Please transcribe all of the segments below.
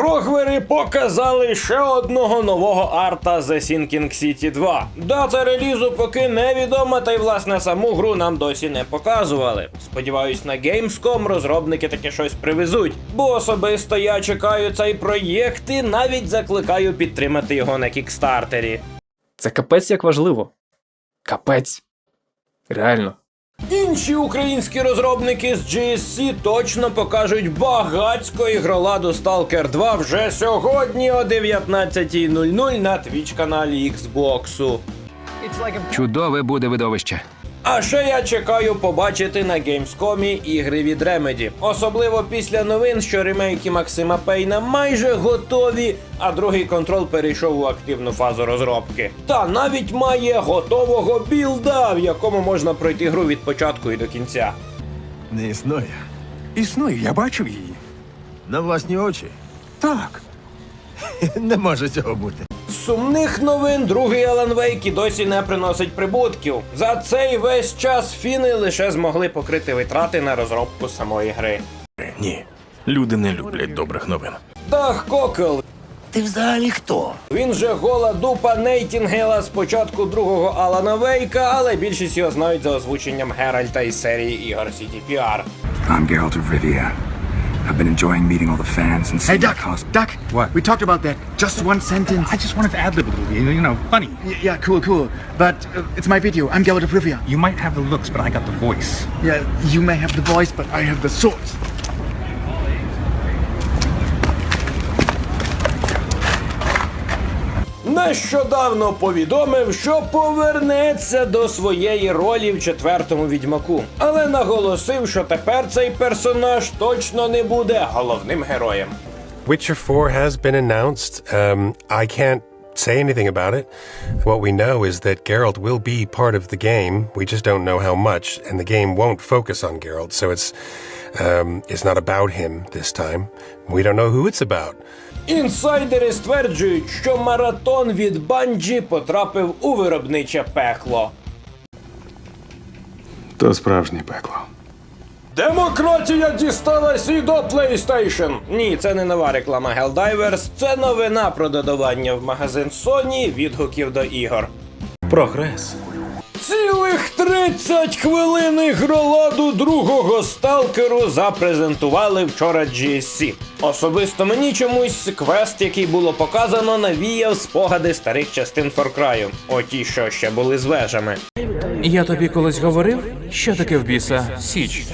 Фрогвери показали ще одного нового арта The Sinking City 2. Дата релізу поки невідома, та й власне саму гру нам досі не показували. Сподіваюсь, на Gamescom розробники таке щось привезуть, бо особисто я чекаю цей проєкт і навіть закликаю підтримати його на кікстартері. Це капець як важливо. Капець. Реально. Інші українські розробники з GSC точно покажуть багацько ігроладу Stalker 2 вже сьогодні о 19.00 на твіч каналі Xbox. Чудове буде видовище. А ще я чекаю побачити на Gamescom ігри від Remedy. Особливо після новин, що ремейки Максима Пейна майже готові, а другий контрол перейшов у активну фазу розробки. Та навіть має готового білда, в якому можна пройти гру від початку і до кінця. Не існує. Існує, я бачив її. На власні очі. Так. Не може цього бути. Сумних новин другий Alan Wake і досі не приносить прибутків. За цей весь час фіни лише змогли покрити витрати на розробку самої гри. Ні. Люди не люблять добрих новин. Дах Кокел. Ти взагалі хто? Він же гола дупа Нейтінгела з початку другого Алана Вейка, але більшість його знають за озвученням Геральта із серії ігор CTPR. I'm Geralt of Rivia. I've been enjoying meeting all the fans and Hey, seeing Duck! the cos- Duck! What? We talked about that. Just one sentence. I just wanted to add a little, you you know, funny. yeah, cool, cool. But uh, it's my video. I'm Geralt of Rivia. You might have the looks, but I got the voice. Yeah, you may have the voice, but I have the sword. Нещодавно повідомив, що повернеться до своєї ролі в четвертому відьмаку, але наголосив, що тепер цей персонаж точно не буде головним героєм. Witcher 4 has been announced. Um, I can't say anything about it. What we know is that Geralt will be part of the game. We just don't know how much, and the game won't focus on Geralt, so it's um, it's not about him this time. We don't know who it's about. Інсайдери стверджують, що маратон від Банджі потрапив у виробниче пекло. То справжнє пекло. Демократія дісталась і до PlayStation. Ні, це не нова реклама Helldivers, це новина про додавання в магазин Sony відгуків до ігор. Прогрес. Цілих 30 хвилин ігроладу другого сталкеру запрезентували вчора GSC. Особисто мені чомусь квест, який було показано, навіяв спогади старих частин Far Cry. Оті, що ще були з вежами. Я тобі колись говорив, що таке в біса Січ.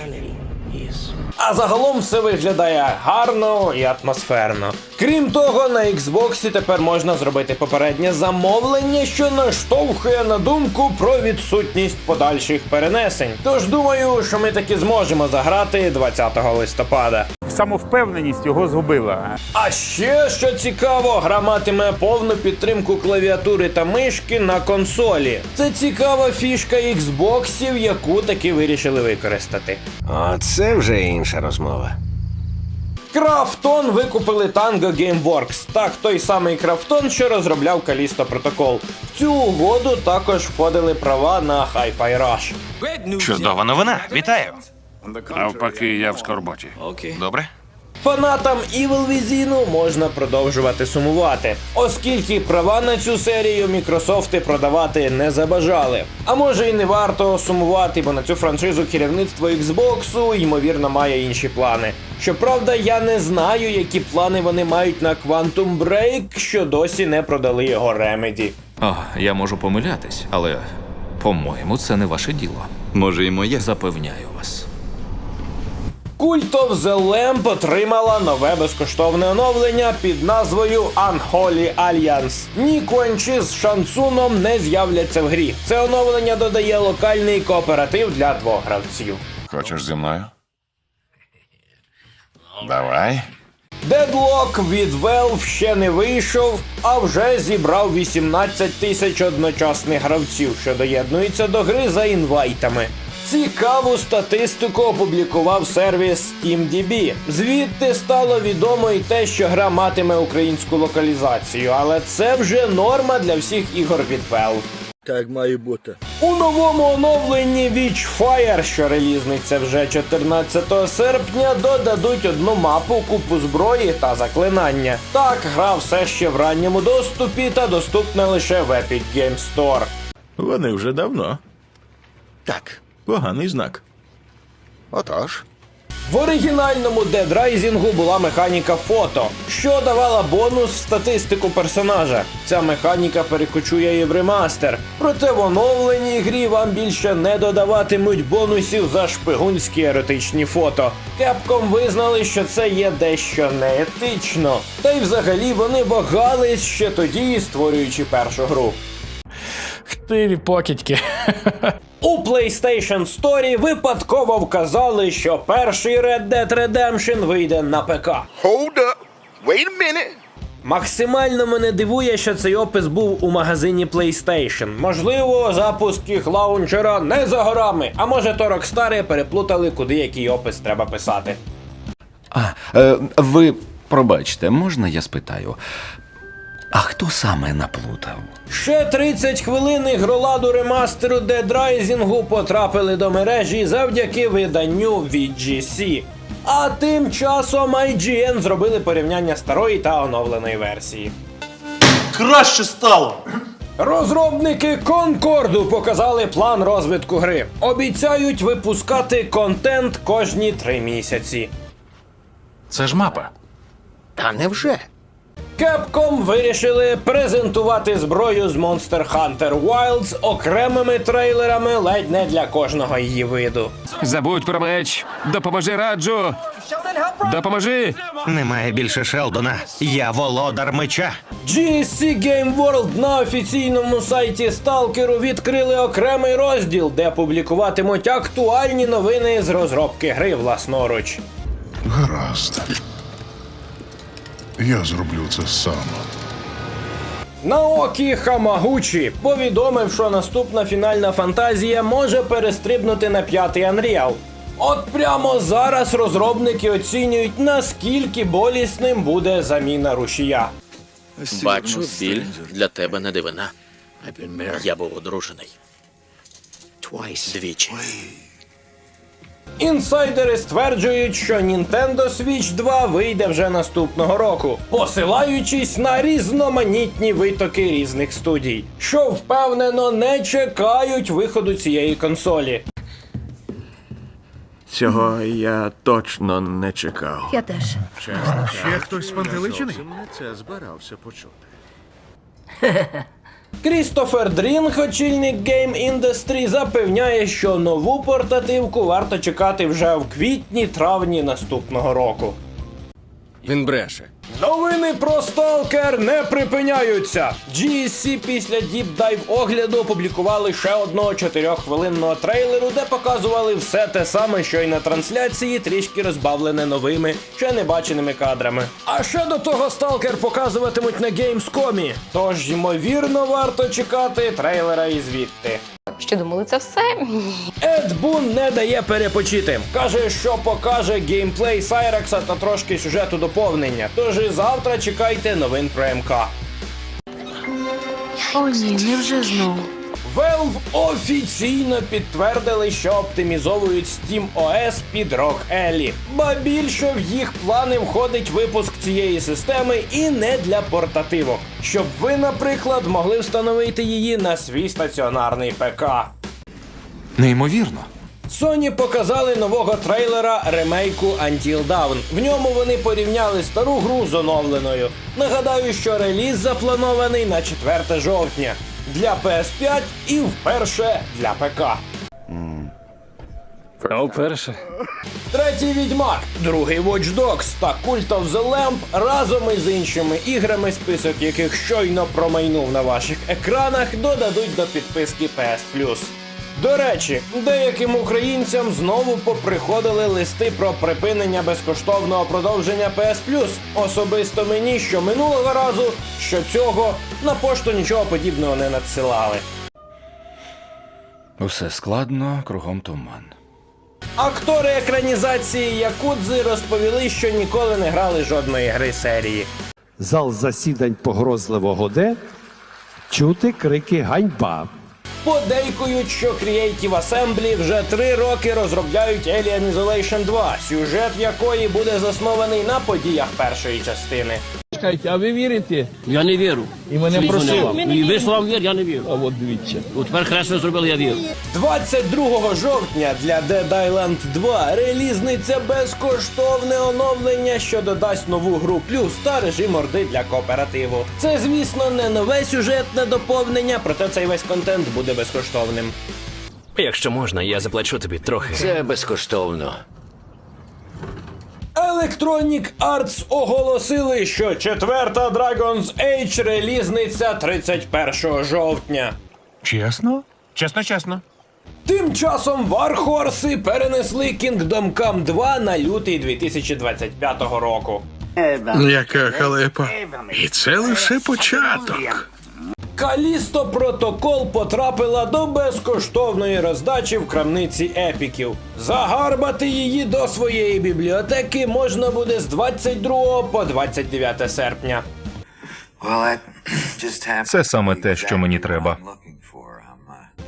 А загалом все виглядає гарно і атмосферно. Крім того, на Xbox тепер можна зробити попереднє замовлення, що наштовхує на думку про відсутність подальших перенесень. Тож думаю, що ми таки зможемо заграти 20 листопада. Самовпевненість його згубила. А ще що цікаво, гра матиме повну підтримку клавіатури та мишки на консолі. Це цікава фішка Xboxів, яку таки вирішили використати. Оце вже інша розмова. Крафтон викупили Tango Gameworks. Так, той самий Крафтон, що розробляв Callisto Protocol. В цю угоду також входили права на Hi-Fi Rush. Чудова новина. Вітаю. Навпаки, я в скорботі. Добре? Фанатам Evil Within можна продовжувати сумувати, оскільки права на цю серію Мікрософти продавати не забажали. А може і не варто сумувати, бо на цю франшизу керівництво Xbox ймовірно має інші плани. Щоправда, я не знаю, які плани вони мають на Quantum Break, що досі не продали його Remedy. О, я можу помилятись, але по-моєму, це не ваше діло. Може, і моє. Запевняю. Cult of the Lamp отримала нове безкоштовне оновлення під назвою Unholy Alliance. Ні Куанчі з Шансуном не з'являться в грі. Це оновлення додає локальний кооператив для двох гравців. Хочеш зі мною? Давай. Deadlock від Valve ще не вийшов, а вже зібрав 18 тисяч одночасних гравців, що доєднуються до гри за інвайтами. Цікаву статистику опублікував сервіс SteamDB. Звідти стало відомо і те, що гра матиме українську локалізацію, але це вже норма для всіх ігор від Valve. Так має бути. У новому оновленні Witchfire, що релізниться вже 14 серпня, додадуть одну мапу, купу зброї та заклинання. Так, гра все ще в ранньому доступі та доступна лише в Epic Games Store. Вони вже давно. Так. Поганий знак. Отож. В оригінальному Dead Rising була механіка фото, що давала бонус в статистику персонажа. Ця механіка перекочує і в ремастер. Проте в оновленій грі вам більше не додаватимуть бонусів за шпигунські еротичні фото. Кепком визнали, що це є дещо неетично. Та й взагалі вони вагались ще тоді, створюючи першу гру. Ти покидьки. У PlayStation Story випадково вказали, що перший Red Dead Redemption вийде на ПК. Hold up. Wait a minute. Максимально мене дивує, що цей опис був у магазині PlayStation. Можливо, запуск їх лаунчера не за горами, а може то Rockstar переплутали, куди який опис треба писати. А, е, ви пробачте, можна я спитаю? А хто саме наплутав? Ще 30 хвилин ігроладу ремастеру Dead Rising потрапили до мережі завдяки виданню VGC. А тим часом IGN зробили порівняння старої та оновленої версії. Краще стало! Розробники Конкорду показали план розвитку гри. Обіцяють випускати контент кожні три місяці. Це ж мапа. Та невже? Capcom вирішили презентувати зброю з Monster Hunter Wilds окремими трейлерами ледь не для кожного її виду. Забудь про меч. Допоможи раджу. Допоможи. Немає більше Шелдона. Я володар меча. GSC Game World на офіційному сайті Сталкеру відкрили окремий розділ, де публікуватимуть актуальні новини з розробки гри власноруч. Гаразд. Я зроблю це сам. Наокі Хамагучі повідомив, що наступна фінальна фантазія може перестрибнути на п'ятий Unreal. От прямо зараз розробники оцінюють, наскільки болісним буде заміна рушія. Бачу, біль для тебе не дивина. Я був одружений. Двічі. Інсайдери стверджують, що Nintendo Switch 2 вийде вже наступного року, посилаючись на різноманітні витоки різних студій, що впевнено не чекають виходу цієї консолі. Цього я точно не чекав. Я теж. Ще хтось спантеличений? Це збирався почути. Крістофер Дрінг, очільник Game Industry, запевняє, що нову портативку варто чекати вже в квітні-травні наступного року. Він бреше. Новини про Сталкер не припиняються. GSC після Dive огляду опублікували ще одного 4-хвилинного трейлеру, де показували все те саме, що й на трансляції, трішки розбавлене новими, ще не баченими кадрами. А ще до того Сталкер показуватимуть на Gamescom. Тож, ймовірно, варто чекати трейлера і звідти. Що думали, це все? Ед Бун не дає перепочити. Каже, що покаже геймплей Сайрекса та трошки сюжету доповнення. Тож і завтра чекайте новин про МК. О, ні, невже знову. Valve офіційно підтвердили, що оптимізовують Steam OS під Rock Alley. Ба більше в їх плани входить випуск цієї системи і не для портативок, щоб ви, наприклад, могли встановити її на свій стаціонарний ПК. Неймовірно. Sony показали нового трейлера ремейку Until Dawn. В ньому вони порівняли стару гру з оновленою. Нагадаю, що реліз запланований на 4 жовтня для PS5 і вперше для ПК. Ну, перше. Третій відьмак, другий Watch Dogs та Cult of the Lamp разом із іншими іграми, список яких щойно промайнув на ваших екранах, додадуть до підписки PS. До речі, деяким українцям знову поприходили листи про припинення безкоштовного продовження PS Plus. Особисто мені, що минулого разу, що цього на пошту нічого подібного не надсилали. Усе складно, кругом туман. Актори екранізації Якудзи розповіли, що ніколи не грали жодної гри серії. Зал засідань погрозливо гуде, чути крики ганьба. Подейкують, що Creative Assembly вже три роки розробляють Alien Isolation 2, сюжет якої буде заснований на подіях першої частини. А ви вірите? Я не вірю. І мене просив. І ви слав вір, я не вірю. А от дивіться. От тепер краще зробили, я вірю. 22 жовтня для Dead Island 2 релізниця безкоштовне оновлення, що додасть нову гру плюс та режим орди для кооперативу. Це, звісно, не нове сюжетне доповнення, проте цей весь контент буде безкоштовним. Якщо можна, я заплачу тобі трохи. Це безкоштовно. Electronic Arts оголосили, що четверта Dragon's Age релізниця 31 жовтня. Чесно? Чесно, чесно. Тим часом Вархорси перенесли Kingdom Come 2 на лютий 2025 року. Яка халепа. І це лише початок. Калісто Протокол потрапила до безкоштовної роздачі в крамниці епіків. Загарбати її до своєї бібліотеки можна буде з 22 по 29 серпня. Це саме те, що мені треба.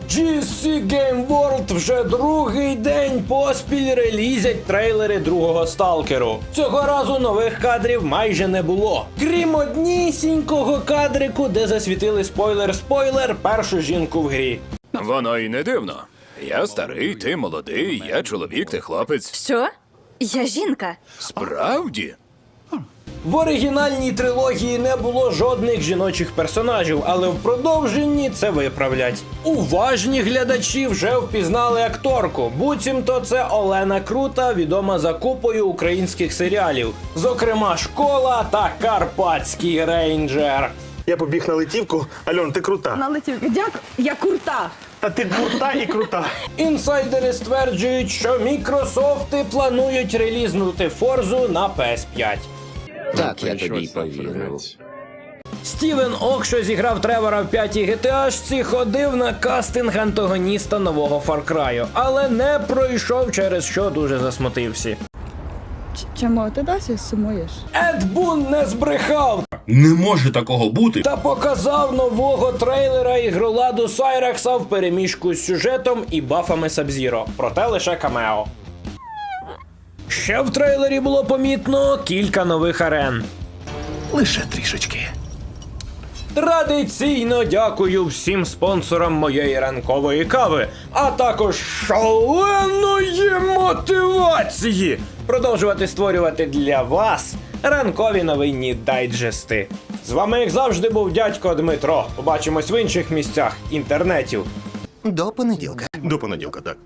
GSC Game World вже другий день поспіль релізять трейлери другого сталкеру. Цього разу нових кадрів майже не було. Крім однісінького кадрику, де засвітили спойлер-спойлер першу жінку в грі. Воно і не дивно. Я старий, ти молодий, я чоловік, ти хлопець. Що? Я жінка. Справді? В оригінальній трилогії не було жодних жіночих персонажів, але в продовженні це виправлять. Уважні глядачі вже впізнали акторку. Буцімто це Олена Крута, відома за купою українських серіалів, зокрема Школа та Карпатський рейнджер. Я побіг на летівку. Альон, ти крута. Налетів. Дякую. Я курта. Та ти крута і крута. Інсайдери стверджують, що Мікрософти планують релізнути Форзу на PS5. Так, я тобі й повірив. Стівен Ок, що зіграв Тревора в п'ятій GTA, ходив на кастинг антагоніста нового Far Cry, але не пройшов, через що дуже засмутився. Чому ти досі сумуєш? Ед Бун не збрехав Не може такого бути. та показав нового трейлера ігроладу Сайрекса в переміжку з сюжетом і бафами Сабзіро, проте лише камео. Ще в трейлері було помітно кілька нових арен. Лише трішечки. Традиційно дякую всім спонсорам моєї ранкової кави, а також шаленої мотивації продовжувати створювати для вас ранкові новинні дайджести. З вами, як завжди, був дядько Дмитро. Побачимось в інших місцях інтернетів. До понеділка. До понеділка, так.